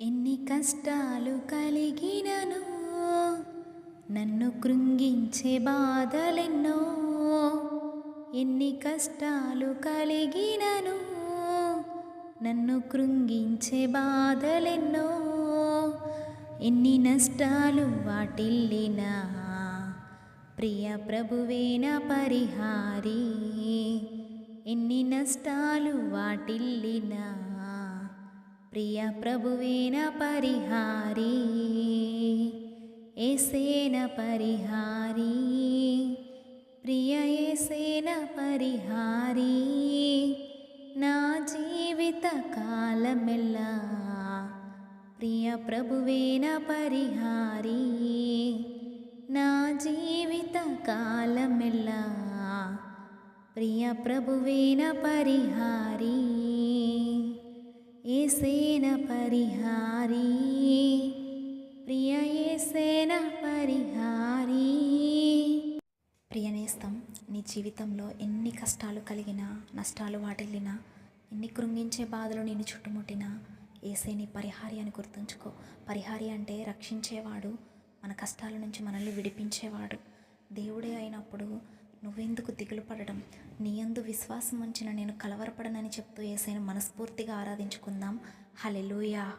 ఎన్ని కష్టాలు కలిగినను నన్ను కృంగించే బాధలెన్నో ఎన్ని కష్టాలు కలిగినను నన్ను కృంగించే బాధలెన్నో ఎన్ని నష్టాలు వాటిల్లినా ప్రియ ప్రభువేన పరిహారి ఎన్ని నష్టాలు వాటిల్లినా ప్రియ ప్రభువేన పరిహారి ఏసేన పరిహారీ ప్రియ ఏసేన పరిహారీ నా జీవిత కాలమెల్లా ప్రియ ప్రభువేన పరిహారీ నా జీవిత కాలమెల్లా ప్రియ ప్రభువేన పరిహారీ. ఏసేన పరిహారి? ప్రియ ఏసేన పరిహారి? ప్రియనేస్తం నీ జీవితంలో ఎన్ని కష్టాలు కలిగినా నష్టాలు వాటిల్లినా ఎన్ని కృంగించే బాధలు నేను చుట్టుముట్టినా ఏసేని పరిహారి అని గుర్తుంచుకో. పరిహారి అంటే రక్షించేవాడు మన కష్టాల నుంచి మనల్ని విడిపించేవాడు. దేవుడే అయినప్పుడు నువ్వెందుకు దిగులు పడడం? నీయందు విశ్వాసం ఉంచిన నేను కలవరపడనని చెప్తూ ఏసైను మనస్ఫూర్తిగా ఆరాధించుకుందాం. హలెలూయా